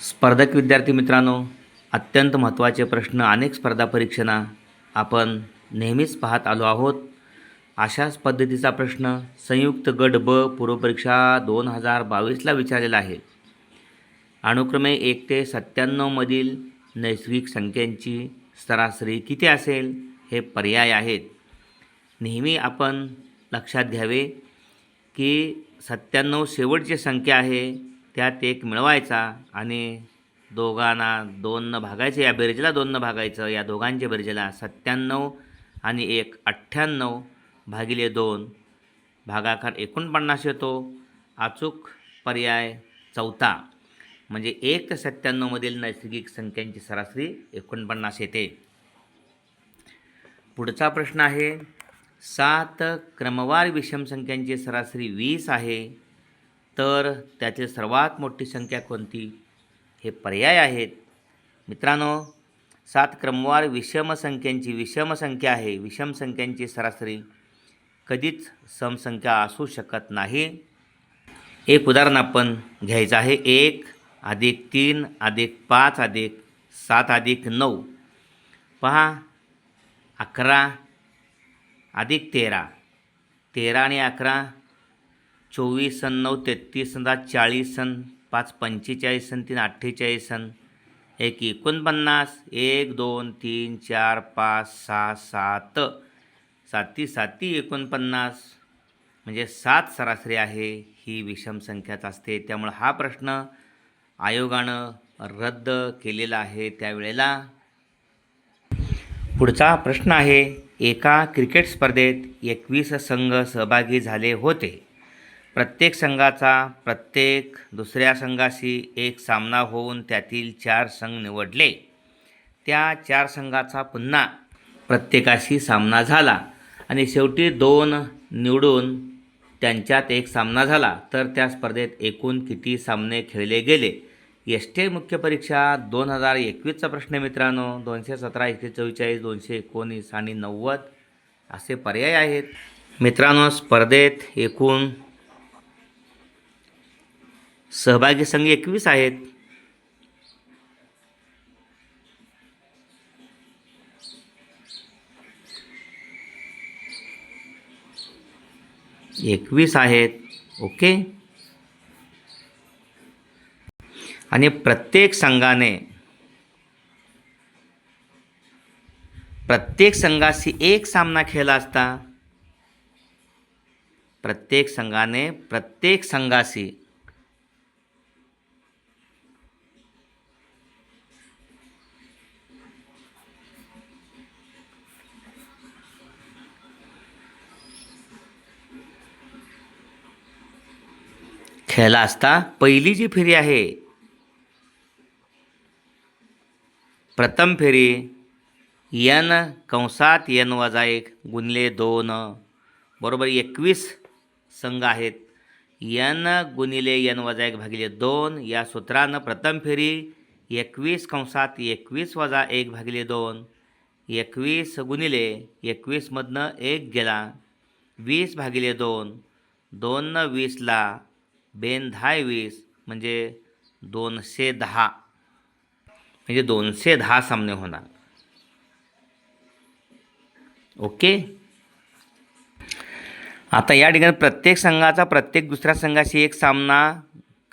स्पर्धक विद्यार्थी मित्रांनो अत्यंत महत्त्वाचे प्रश्न अनेक स्पर्धा परीक्षांना आपण नेहमीच पाहत आलो आहोत. अशाच पद्धतीचा प्रश्न संयुक्त गट ब पूर्वपरीक्षा दोन हजार बावीसला विचारलेला आहे. अनुक्रमे एक ते सत्त्याण्णवमधील नैसर्गिक संख्यांची सरासरी किती असेल हे पर्याय आहेत. नेहमी आपण लक्षात घ्यावे की सत्त्याण्णव शेवटची संख्या आहे. त्यात एक मिळवायचा आणि दोघांना दोननं भागायचं या बेरजेला दोननं भागायचं या दोघांच्या बेरजेला सत्त्याण्णव आणि एक अठ्ठ्याण्णव भागिले दोन. भागाकार एकोणपन्नास येतो. अचूक पर्याय चौथा. म्हणजे एक ते सत्त्याण्णवमधील नैसर्गिक संख्यांची सरासरी एकोणपन्नास येते. पुढचा प्रश्न आहे सात क्रमवार विषम संख्यांची सरासरी वीस आहे. तर त्यातील सर्वात मोठी संख्या कोणती? हे पर्याय आहेत. मित्रांनो सात क्रमवार विषम संख्यांची विषम संख्या आहे. विषम संख्यांची सरासरी कधीच समसंख्या असू शकत नाही. एक उदाहरण आपण घ्यायचं आहे. एक अधिक तीन अधिक पाच अधिक सात अधिक नऊ. पहा अकरा अधिक तेरा. तेरा आणि अकरा चोवीस सण नऊ तेहतीस सण दहा चाळीस सण पाच पंचेचाळीस सण तीन अठ्ठेचाळीस सण एक एकोणपन्नास. एक दोन तीन चार पाच सहा सात. साती साती एकोणपन्नास. म्हणजे सात सरासरी आहे ही विषम संख्याच असते. त्यामुळं हा प्रश्न आयोगानं रद्द केलेला आहे त्यावेळेला. पुढचा प्रश्न आहे एका क्रिकेट स्पर्धेत एकवीस संघ सहभागी झाले होते. प्रत्येक संघाचा प्रत्येक दुसऱ्या संघाशी एक सामना होऊन त्यातील चार संघ निवडले. त्या चार संघाचा पुन्हा प्रत्येकाशी सामना झाला आणि शेवटी दोन निवडून त्यांच्यात एक सामना झाला. तर त्या स्पर्धेत एकूण किती सामने खेळले गेले? एस टी मुख्य परीक्षा दोन हजार एकवीसचा प्रश्न मित्रांनो. दोनशे सतरा एकशे चव्वेचाळीस दोनशे एकोणीस आणि नव्वद असे पर्याय आहेत. मित्रांनो स्पर्धेत एकूण सहभागी संघ एकवीस आहेत. एकवीस आहेत. ओके? आणि प्रत्येक संघाने प्रत्येक संघाशी एक सामना खेळला असता प्रत्येक संघाने प्रत्येक संघाशी खेळला असता पहिली जी फेरी आहे प्रथम फेरी यन कंसात यन वजा एक गुणले दोन. बरोबर एकवीस संघ आहेत. यन गुणिले यन वजा एक भागिले दोन. या सूत्रानं प्रथम फेरी एकवीस कंसात एकवीस वजा एक भागिले दोन. एकवीस गुणिले एकवीसमधनं एक गेला वीस भागिले दोन. दोन वीसला बेन दहा वीस म्हणजे दोनशे दहा. म्हणजे दोनशे दहा सामने होणार. ओके? आता या ठिकाणी प्रत्येक संघाचा प्रत्येक दुसऱ्या संघाशी एक सामना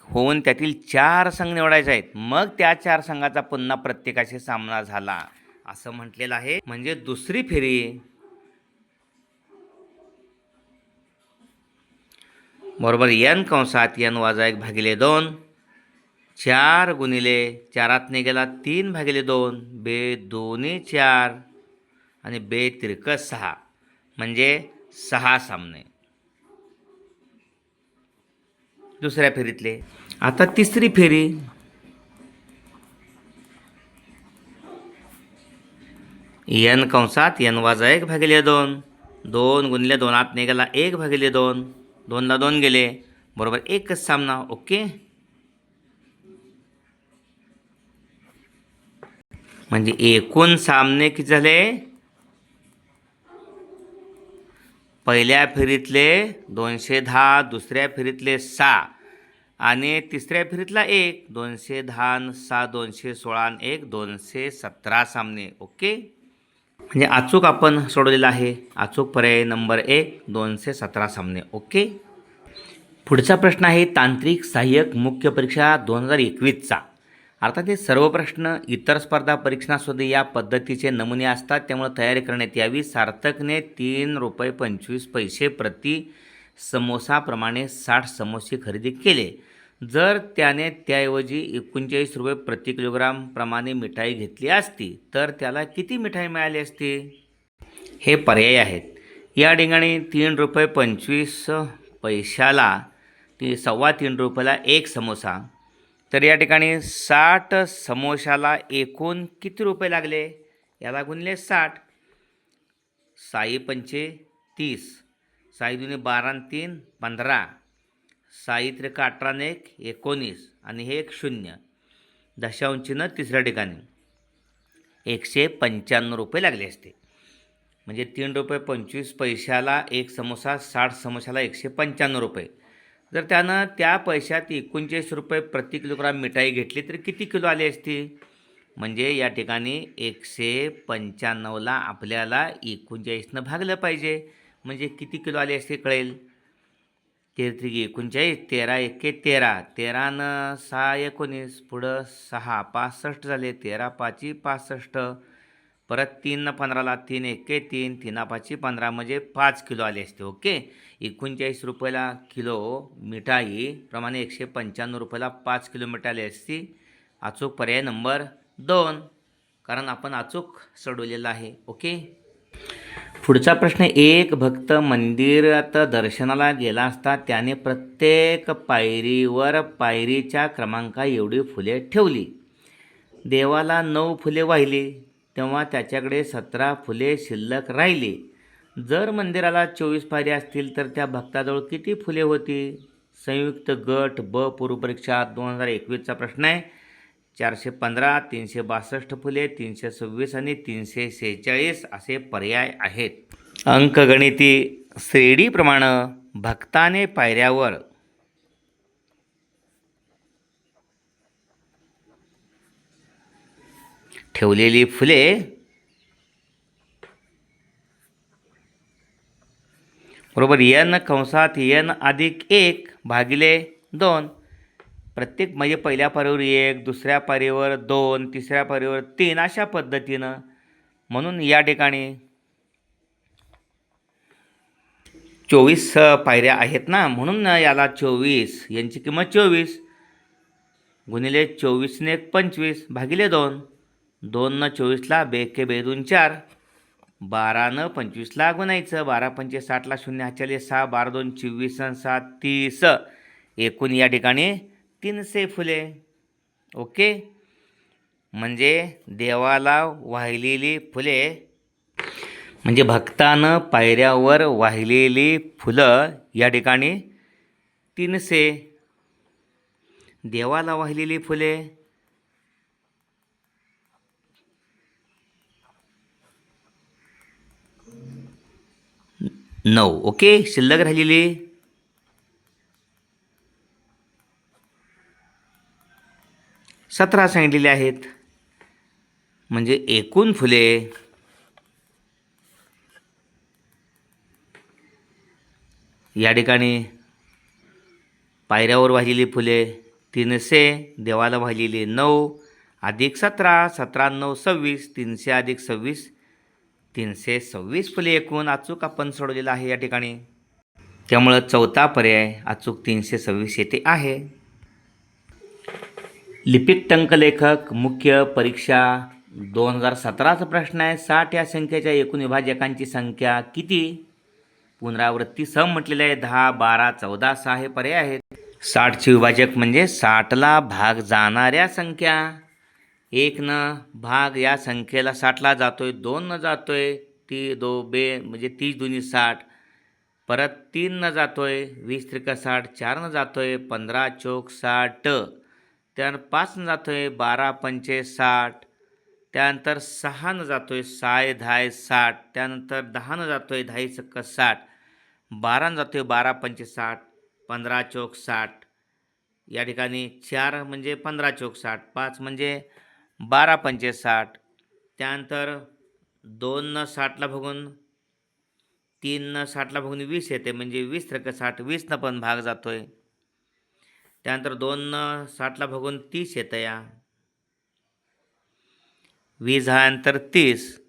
होऊन त्यातील चार संघ निवडायचे आहेत. मग त्या चार संघाचा पुन्हा प्रत्येकाशी सामना झाला. असं म्हटलेलं आहे. म्हणजे दुसरी फेरी बरोबर यन कंसात यन वाजा एक भागिले दोन. चार गुणिले चारातने गेला तीन भागिले दोन. बे दोन्ही चार आणि बे तिरक सहा. म्हणजे सहा सामने. दुसऱ्या फेरीतले. आता तिसरी फेरी. यन कंसात यन वाजा एक भागिले दोन. दोन गुणिले दोनात निघाला एक भागिले दोन. दोनला दोन गेले. बरोबर एकच सामना ओके? म्हणजे एकूण सामने किती झाले? पहिल्या फेरीतले दोनशे दहा दुसऱ्या फेरीतले सहा. आणि तिसऱ्या फेरीतला एक दोनशे दहा न सहा दोनशे सोळा एक दोनशे सतरा सामने ओके? म्हणजे अचूक आपण सोडवलेलं आहे. अचूक पर्याय नंबर एक दोनशे सतरा सामने. ओके? पुढचा प्रश्न आहे तांत्रिक सहाय्यक मुख्य परीक्षा दोन हजार एकवीसचा. अर्थात हे सर्व प्रश्न इतर स्पर्धा परीक्षणासुद्धा या पद्धतीचे नमुने असतात. त्यामुळे तयारी करण्यात यावी. सार्थकने तीन रुपये पंचवीस पैसे प्रति समोसाप्रमाणे साठ समोसे खरेदी केले. जर त्याने त्याऐवजी एकोणचाळीस रुपये प्रति किलोग्रामप्रमाणे मिठाई घेतली असती तर त्याला किती मिठाई मिळाली असती? हे पर्याय आहेत. या ठिकाणी तीन रुपये पंचवीस पैशाला ती सव्वा तीन रुपयाला एक समोसा. तर या ठिकाणी साठ समोशाला एकूण किती रुपये लागले? याला गुणले साठ. साई पंचे तीस. साई दुने बारा तीन पंधरा. साई त्रिक अठरा एक एकोणीस आणि हे एक शून्य. दशांशीनं तिसऱ्या ठिकाणी. एकशे पंच्याण्णव रुपये लागले असते. म्हणजे तीन रुपये पंचवीस पैशाला एक समोसा साठ समोसाला एकशे पंच्याण्णव रुपये. जर त्यानं त्या पैशात एकोणचाळीस रुपये प्रति किलोग्राम मिठाई घेतली तर किती किलो आली असती? म्हणजे या ठिकाणी एकशे पंच्याण्णवला आपल्याला एकोणचाळीसनं भागलं पाहिजे. म्हणजे किती किलो आले असते कळेल? तेरा एकोणचाळीस तेरा एके तेरा तेरानं सहा एकोणीस पुढं सहा पासष्ट झाले तेरा पाची पासष्ट. परत तीन पंधराला तीन एके तीन तीना पाची पंधरा म्हणजे पाच किलो आले असते ओके? एकोणचाळीस रुपयाला किलो मिठाई प्रमाणे एकशे पंच्याण्णव रुपयाला पाच किलो मिठाई आली असती. अचूक पर्याय नंबर दोन कारण आपण अचूक सोडवलेलं आहे ओके? पुढचा प्रश्न एक भक्त मंदिरात दर्शनाला गेला असता त्याने प्रत्येक पायरीवर पायरीच्या क्रमांका एवढी फुले ठेवली. देवाला नऊ फुले वाहिली तेव्हा त्याच्याकडे सतरा फुले शिल्लक राहिली. जर मंदिराला चोवीस पायऱ्या असतील तर त्या भक्ताजवळ किती फुले होती? संयुक्त गट ब पूर्वपरीक्षा दोन हजार एकवीसचा प्रश्न आहे. चारशे पंधरा तीनशे बासष्ट फुले तीनशे सव्वीस आणि तीनशे सेहेचाळीस असे पर्याय आहेत. अंकगणिती श्रेणीप्रमाणे भक्ताने पायऱ्यावर. ठेवलेली फुले. बरोबर यन कंसात यन अधिक एक भागिले दोन. प्रत्येक म्हणजे पहिल्या पारीवर एक दुसऱ्या पारीवर दोन तिसऱ्या पारीवर तीन अशा पद्धतीनं म्हणून या ठिकाणी चोवीस पायऱ्या आहेत ना? म्हणून याला चोवीस. यांची किंमत चोवीस. गुणिले चोवीसने एक पंचवीस भागिले दोन. दोननं चोवीसला बेके बेदून चार. बारानं पंचवीसला गुणायचं. बारा पंचे साठला शून्य हाचाले सहा. बारा दोन चोवीस सात तीस. एकूण या ठिकाणी तीनशे फुले. ओके? म्हणजे देवाला वाहिलेली फुले. म्हणजे भक्तानं पायऱ्यावर वाहिलेली फुलं या ठिकाणी तीनशे देवाला वाहिलेली फुले. नऊ. ओके? शिल्लक राहिलेली. सतरा सांगितलेले आहेत. म्हणजे एकूण फुले. या ठिकाणी पायऱ्यावर वाहिलेली फुले तीनशे देवाला वाहिलेली नऊ अधिक सतरा सतरा नऊ सव्वीस तीनशे अधिक सव्वीस तीनशे सव्वीस फुले एकूण अचूक आपण सोडवलेला आहे या ठिकाणी. त्यामुळं चौथा पर्याय अचूक तीनशे सव्वीस येथे आहे. लिपिक टंकलेखक मुख्य परीक्षा दोन हजार सतराचा प्रश्न आहे. साठ या संख्येच्या एकूण विभाजकांची संख्या किती? पुनरावृत्ती सम म्हटलेले आहे. दहा बारा चौदा सहा हे पर्याय आहेत. साठचे विभाजक म्हणजे साठला भाग जाणाऱ्या संख्या. एकनं भाग या संख्येला साठला जातोय दोननं जातोय ती दो बे म्हणजे तीस दोन्ही साठ. परत तीननं जातोय वीस त्रिका साठ चारनं जातोय पंधरा चोक साठ. त्यानंतर पाचनं आहे बारा पंचे साठ. त्यानंतर सहानं आहे साय धाय साठ. त्यानंतर दहानं जातो आहे दहाई चक्क साठ. बारानं जातो आहे बारा पंचे साठ. पंधरा चौक साठ. या ठिकाणी चार म्हणजे पंधरा चौक साठ. पाच म्हणजे बारा पंचे साठ. त्यानंतर दोननं साठला बघून तीननं साठला बघून वीस येते. म्हणजे वीस त्रिक साठ वीसनं पण भाग जातो आहे त्यानंतर दोन साठला बघून तीस येतं या. वीस नंतर तीस.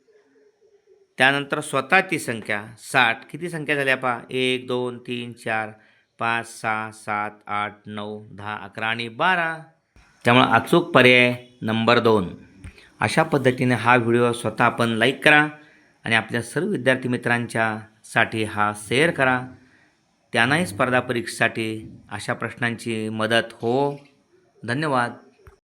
त्यानंतर स्वतःची संख्या साठ. किती संख्या झाल्या पहा एक दोन तीन चार पाच सहा सात आठ नऊ दहा अकरा आणि बारा. त्यामुळं अचूक पर्याय नंबर दोन. अशा पद्धतीने हा व्हिडिओ स्वतः आपण लाईक करा आणि आपल्या सर्व विद्यार्थी मित्रांच्यासाठी हा शेअर करा. त्यांनाही स्पर्धा परीक्षेसाठी अशा प्रश्नांची मदत हो. धन्यवाद.